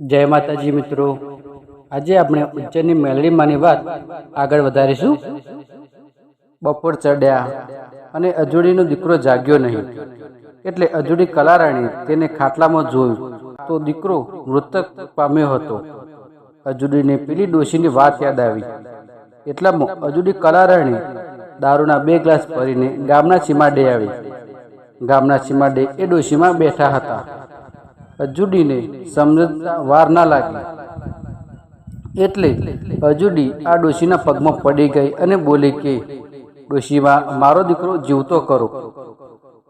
જય માતાજી મિત્રો. આજે આપણે ઉજ્જૈનની મેલડીમાંની વાત આગળ વધારીશું. બપોર ચડ્યા અને અજુડીનો દીકરો જાગ્યો નહીં. એટલે અજુડી કલારાણી તેને ખાટલામાં જોયું. તો દીકરો મૃતક પામ્યો હતો. અજુડીને પેલી ડોશીની વાત યાદ આવી. એટલામાં અજુડી કલારાણી દારૂના બે ગ્લાસ ભરીને ગામના સીમાડે આવી. ગામના સીમાડે એ ડોશીમાં બેઠા હતા. અજુડીને સમજતા વાર ના લાગી. એટલે અજુડી આ ડોશીના પગમાં પડી ગઈ અને બોલી કે, ડોશીમાં, મારો દીકરો જીવતો કરો.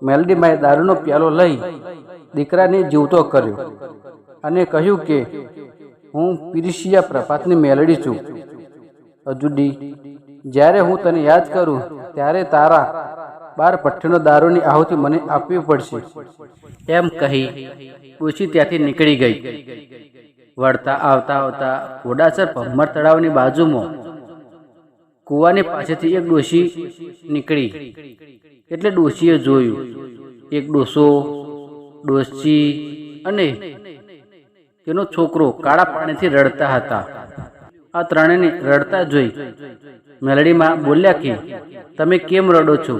મેલડીમાએ દારૂનો પ્યાલો લઈ દીકરાને જીવતો કર્યો અને કહ્યું કે, હું પિરિશિયા પ્રભાતની મેલડી છું. અજુડી, જ્યારે હું તને યાદ કરું, ત્યારે તારા બાર પઠ્ઠીનો દારૂની આહુતિ મને આપવી પડશે. એમ કહી ડોશી ત્યાંથી નીકળી ગઈ. વળતા આવતા આવતા ઘોડાસર ભમ્મર તળાવની બાજુમાં કૂવાની પાસેથી એક ડોશી નીકળી. એટલે ડોશીએ જોયું, એક ડોસો ડોસી અને તેનો છોકરો કાળા પાણીથી રડતા હતા. આ ત્રણેયને રડતા જોઈ મેલડીમાં બોલ્યા કે, તમે કેમ રડો છો?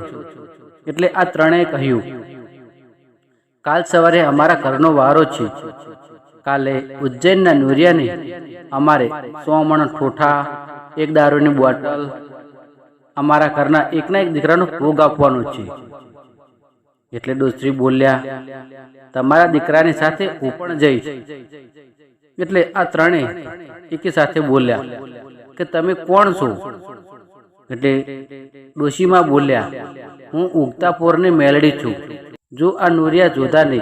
એટલે આ ત્રણેય કહ્યું. કાલ સવારે અમારા ઘરનો વારો છે. કાલે ઉજ્જૈનના નુરિયાને અમારે સો મણ ઠોઠા, એક દારૂની બોટલ, અમારા ઘરના એકના એક દીકરાનો ભોગ આપવાનો છે. એટલે ડોસરી બોલ્યા, તમારા દીકરાની સાથે હું પણ જઈશ. એટલે આ ત્રણેય એકી સાથે બોલ્યા, કે તમે કોણ છો? એટલે ડોશીમાં બોલ્યા હું ઉગતા પોરની મેલડી છું. જો આ નુરિયા જોધાને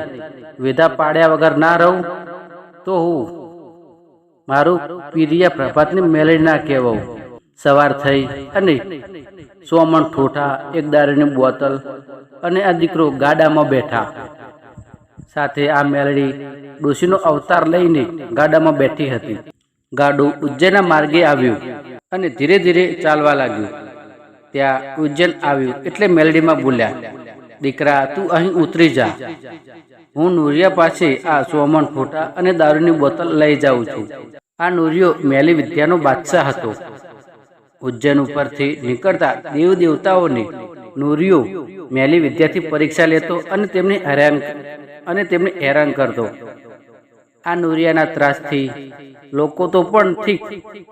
વેધા પાડ્યા વગર ના રહું, તો હું મારું પીરિયા પ્રભાતની મેલડી ના કહેવાઉં. સવાર થઈ અને સોમણ ઠોઠા, એક દારૂની બોતલ અને આ દીકરો ગાડામાં બેઠા. સાથે આ મેલડી ડોશીનો અવતાર લઈને ગાડામાં બેઠી હતી. ગાડું ઉજ્જૈનના માર્ગે આવ્યું અને ધીરે ધીરે ચાલવા લાગ્યું. ત્યાં ઉજ્જૈન આવ્યું એટલે મેલડીમાં બોલ્યા, દીકરા, તું અહીં ઉતરી જા. હું નૂરિયા પાસે આ સોમણ ફોટા અને દારૂની બોતલ લઈ જાઉં છું. આ નૂરિયો મેલી વિદ્યાનો બાદશાહ હતો. ઉજ્જૈન ઉપરથી નીકળતા દેવ દેવતાઓને નૂરિયો મેલી વિદ્યાથી પરીક્ષા લેતો અને તેમને હેરાન અને તેમને હેરાન કરતો. આ નૂરિયાના ત્રાસથી લોકો તો પણ ઠીક,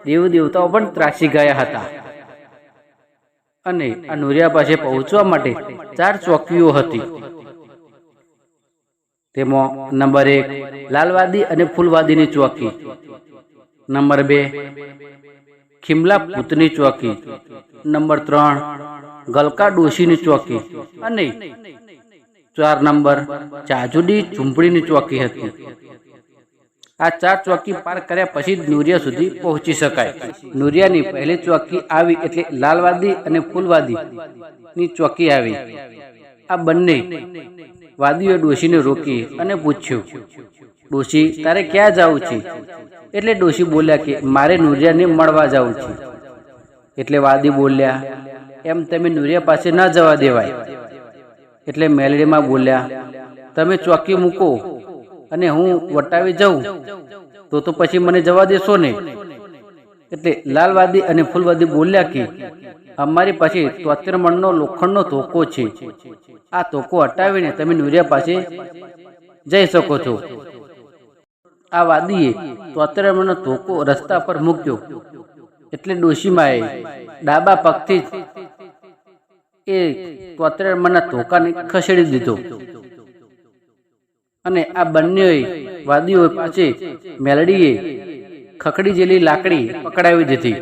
દેવ દેવતાઓ પણ ત્રાસી ગયા હતા. અને આ નૂરિયા પાસે પહોંચવા માટે ચાર ચોકીઓ હતી. તેમાં નંબર એક લાલવાદી અને ફૂલવાદીની ચોકી, નંબર બે ખિમલા પૂતની ચોકી, નંબર ત્રણ ગલકા ડોશીની ચોકી અને ચાર નંબર ચાજુડી ચૂંપડીની ચોકી હતી. આ ચાર ચોકી પાર કર્યા પછી જ નુરિયા સુધી પહોંચી શકાય. નુરિયાની પહેલી ચોકી આવી એટલે લાલવાદી અને ફૂલવાદી ની ચોકી આવી. આ બંને વાદીઓ ડોશીને રોકી અને પૂછ્યું, ડોશી, તારે ક્યાં જવું છે? એટલે ડોશી બોલ્યા કે, મારે નુરિયાને મળવા જવું છે. એટલે વાદી બોલ્યા, એમ તમે નુરિયા પાસે ન જવા દેવાય. એટલે મેલડીમાં બોલ્યા, તમે ચોકી મૂકો. અને હું વટાવી જાઉં, તો તો પછી મને જવા દેશો ને. એટલે લાલવાદી અને ફૂલવાદી બોલ્યા કે, અમારી પાસે તોતેર મણનો લોખંડનો ધોકો છે. આ ધોકો હટાવીને તમે નુરિયા પાસે જઈ શકો છો. આ વાદીએ તોતેર મણનો ધોકો રસ્તા પર મૂક્યો. એટલે ડોશીમાએ ડાબા પગથી એ તોતેર મણના ધોકાને ખસેડી દીધો. અને આ બંને વાદીઓ પાસે મેલડીએ ખકડી જેલી લાકડી પકડાવી દીધી.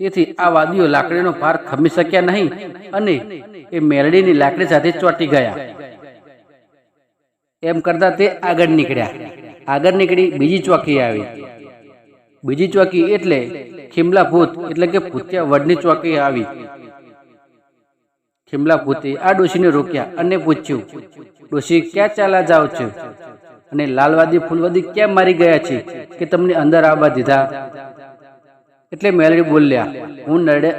તેથી આ વાદીઓ લાકડીનો ભાર ખમી શક્યા નહીં અને એ મેલડીની લાકડી સાથે ચોંટી ગયા. એમ કરતા તે આગળ નીકળ્યા. આગળ નીકળી બીજી ચોકી આવી. બીજી ચોકી એટલે ખીમલા ભૂત એટલે કે ભૂતિયા વડની ચોકી આવી. ખીમલા ભૂતે આ ડોશીને રોક્યા અને પૂછ્યું, ડોશી, ક્યાં ચાલા જાઓ છો? અને લાલવાદી ફૂલવાદી ક્યાં મારી ગયા છે કે તમને અંદર આવવા દીધા? એટલે મેલડી બોલ્યા, હું નડે,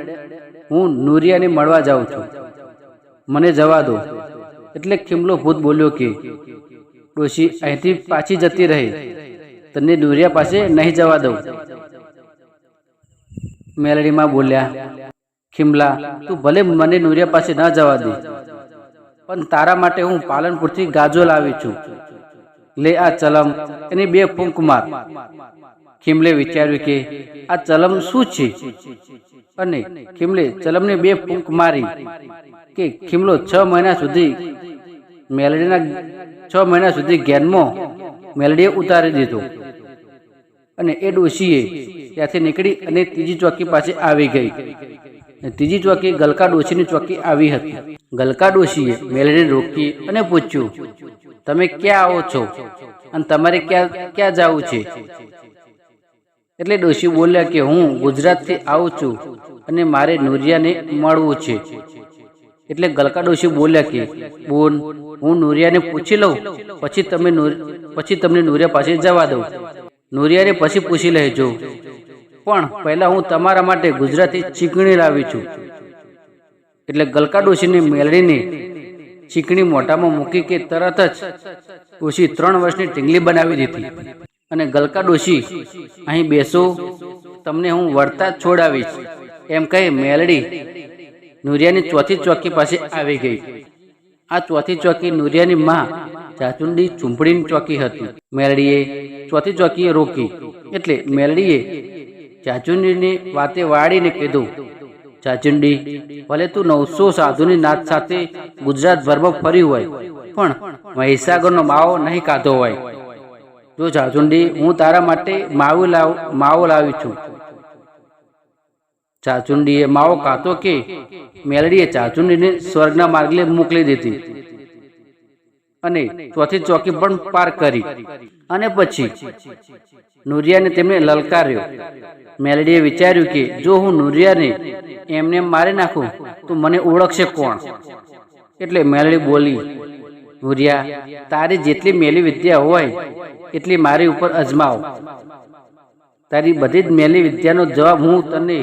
હું નૂરિયાને મળવા જાઉં છું. મને જવા દો. એટલે ખીમલો ભૂત બોલ્યો કે, ડોશી, અહીંથી પાછી જતી રહી. તને નૂરિયા પાસે નહીં જવા દઉં. મેલડીમાં બોલ્યા ખીમલા, તું ભલે મને નૂરિયા પાસે ન જવા દે, પણ તારા માટે હું પાલનપુરથી ગાજો લાવી છું. લે આ ચલમ, એની બે ફૂંક માર. ખીમલે વિચાર્યું કે આ ચલમ શું છે? અને ખીમલે ચલમને બે ફૂંક મારી કે ખીમલો છ મહિના સુધી મેલડીના, છ મહિના સુધી ગેનમાં મેલડીએ ઉતારી દીધો. અને એ ડોશીએ ત્યાંથી નીકળી અને ત્રીજી ચોકી પાસે આવી ગઈ. ત્રીજી ચોકી ગલકા ડોશીની ચોકી આવી હતી. ગલકા ડોશીએ મેલડીને રોકી અને પૂછ્યું, તમે ક્યાં આવો છો? અને તમારે ક્યાં ક્યાં જવું છે? એટલે ડોશી બોલ્યા કે, હું ગુજરાતથી આવું છું અને મારે નુરિયાને મળવું છે. એટલે ગલકા ડોશી બોલ્યા કે, બોન, હું નોરિયાને પૂછી લઉં, પછી તમે પછી તમને નોરિયા પાસે જવા દઉં. નૂરિયાને પછી પૂછી લેજો. પણ પહેલા હું તમારા માટે ગુજરાતી ચીકણી લાવી છું. એટલે ગલકા ડોશીને ચીકણી મોઢામાં મૂકી કે તરત જ ડોશી ત્રણ વર્ષની ટીંગલી બનાવી દીધી. અને ગલકા ડોશી અહીં બેસો, તમને હું વળતા છોડાવીશ. એમ કહી મેલડી નુરિયાની ચોથી ચોકી પાસે આવી ગઈ. આ ચોથી ચોકી નુરિયાની માં ચાચુંડી ચૂંપડીની ચોકી હતી. મેલડીએ ચોથી ચોકીએ રોકી. એટલે મેલડીએ ચાચુંડીની વાતે વાળીને કીધું, ચાચુંડી, ભલે તું નવસો સાધુની નાથ સાથે ગુજરાતભરમાં ફરી હોય, પણ મહીસાગરનો માવો નહીં કાધો હોય. જો ચાચુંડી, હું તારા માટે માવો લાવ, માવો લાવી છું. ચાચુંડીએ માવો કાતો કે મેલડીએ ચાચુંડીને સ્વર્ગના માર્ગે મોકલી દીધી અને ચોથી ચોકી પણ પાર કરી. અને પછી નુરિયાને તેમણે લલકાર્યો. મેલડીએ વિચાર્યું કે જો હું નુરિયાને એમને મારી નાખું, તો મને ઓળખશે કોણ? એટલે મેલડી બોલી, નુરિયા, તારી જેટલી મેલી વિદ્યા હોય, એટલી મારી ઉપર અજમાવ. તારી બધી જ મેલી વિદ્યાનો જવાબ હું તને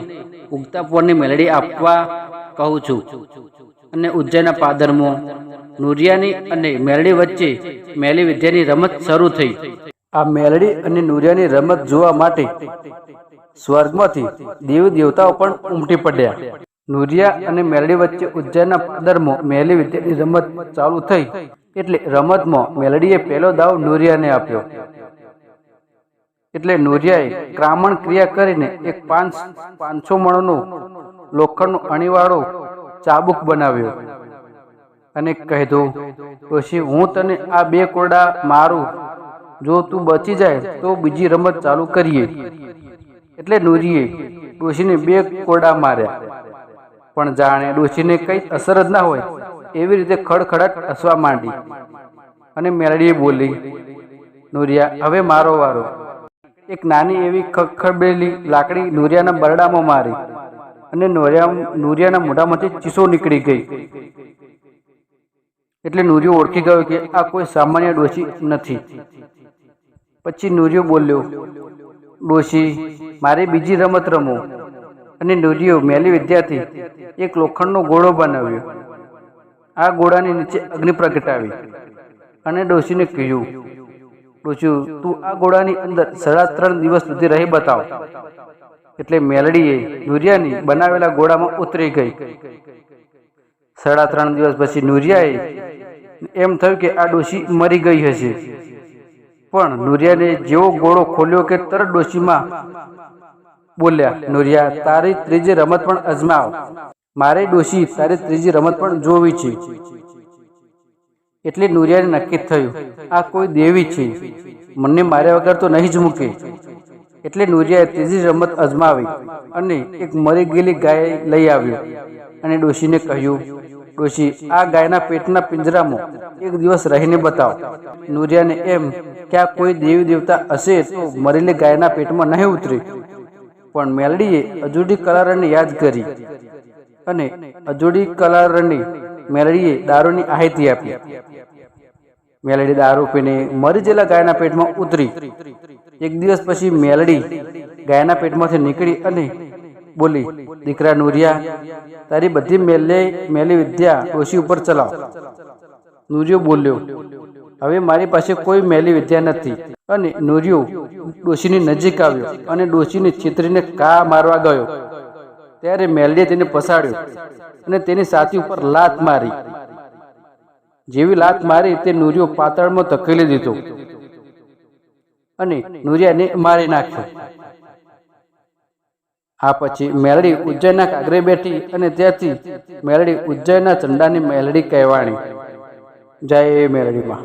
ઉગતા પોરની મેલડી આપવા કહું છું. અને ઉજ્જૈનના પાદરમો નુરિયાની અને મેલડી વચ્ચે મેલી વિદ્યાની રમત શરૂ થઈ. આ મેલડી અને નુરિયાની રમત જોવા માટે સ્વર્ગમાંથી દેવ દેવતાઓ પણ ઉમટી પડ્યા. નુરિયા અને મેલડી વચ્ચે ઉજ્જૈનના પાદરમાં મેલી વિદ્યાની રમત ચાલુ થઈ એટલે રમતમાં મેલડીએ પહેલો દાવ નુરિયાને આપ્યો. એટલે નુરિયાએ ક્રામણ ક્રિયા કરીને એક પાંચ પાંચસો મણનો લોખંડનો અણીવાળો ચાબુક બનાવ્યો અને કહેતો પછી હું તને આ બે કોરડા મારું. જો તું બચી જાય તો બીજી રમત ચાલુ કરીએ. એટલે નૂરીએ ડોશીને બે કોરડા માર્યા. પણ જાણે ડોશીને કઈ અસર જ ના હોય એવી રીતે ખડખડાટ હસવા માંડી અને મેલડીએ બોલી નૂરિયા હવે મારો વારો. એક નાની એવી ખખડેલી લાકડી નૂરિયાના બરડામાં મારી અને નોરિયા નૂરિયાના મોઢામાંથી ચીસો નીકળી ગઈ. એટલે નૂરિયો ઓળખી ગયો કે આ કોઈ સામાન્ય ડોશી નથી. પછી નૂરિયો બોલ્યો, ડોશી મારે બીજી રમત રમો. અને નૂરિયો મેલી વિદ્યાથી એક લોખંડનો ગોળો બનાવ્યો. આ ગોળાની નીચે અગ્નિ પ્રગટાવી. અને ડોશીને કહ્યું, ડોશી, તું આ ગોળાની અંદર સાડા ત્રણ દિવસ સુધી રહી બતાવ. એટલે મેલડીએ નૂરિયાની બનાવેલા ગોળામાં ઉતરી ગઈ. સાડા ત્રણ દિવસ પછી નૂરિયાએ એમ થયું કે આ ડોશી મરી ગઈ હશે. પણ નૂરિયાને જેવો ગોળો ખોલ્યો કે તરત ડોશીમાં બોલ્યા, નોરિયા, તારી ત્રીજી રમત પણ અજમાવ. મારે ડોશી, તારી ત્રીજી રમત પણ જોવી છે. એટલે નુરિયાને નક્કી થયું, આ કોઈ દેવી છે. મને માર્યા વગર તો નહીં જ મૂકે. એટલે નુરિયાએ ત્રીજી રમત અજમાવી અને એક મરી ગયેલી ગાય લઈ આવ્યો. અને ડોશીને કહ્યું, ડોશી, આ ગાયના પેટના પિંજરામાં એક દિવસ રહીને બતાવ. નુરિયાને એમ કે આ કોઈ દેવી દેવતા હશે તો મરેલી ગાયના પેટમાં નહીં ઉતરે. પણ મેલડીએ અજુડી કલારણને યાદ કરી અને અજુડી કલારણની મેલડીએ દારૂની આહિતી આપી. મેલડી દારૂ પીને મરી ગયેલા ગાયના પેટમાં ઉતરી. એક દિવસ પછી મેલડી ગાયના પેટમાંથી નીકળી અને બોલી, દીકરા નુરિયા, તારી બધી મેલે, મેલી વિદ્યા ડોશી ઉપર ચલાવ. નુરિયો બોલ્યો હવે મારી પાસે કોઈ મેલી વિદ્યા નથી. અને નૂર્યો ડોશીની નજીક આવ્યો અને ડોશીને છેતરીને કા મારવા ગયો. ત્યારે મેલડીએ તેને પસાડ્યો અને તેની સાથી ઉપર લાત મારી. જેવી લાત મારી તે નૂર્યો પાતળમાં ધકેલી દીધો અને નૂરિયાને મારી નાખ્યો. આ પછી મેલડી ઉજ્જૈનના કાગરે બેઠી અને ત્યાંથી મેલડી ઉજ્જૈનના ચંડાની મેલડી કહેવાણી. જય મેલડીમાં.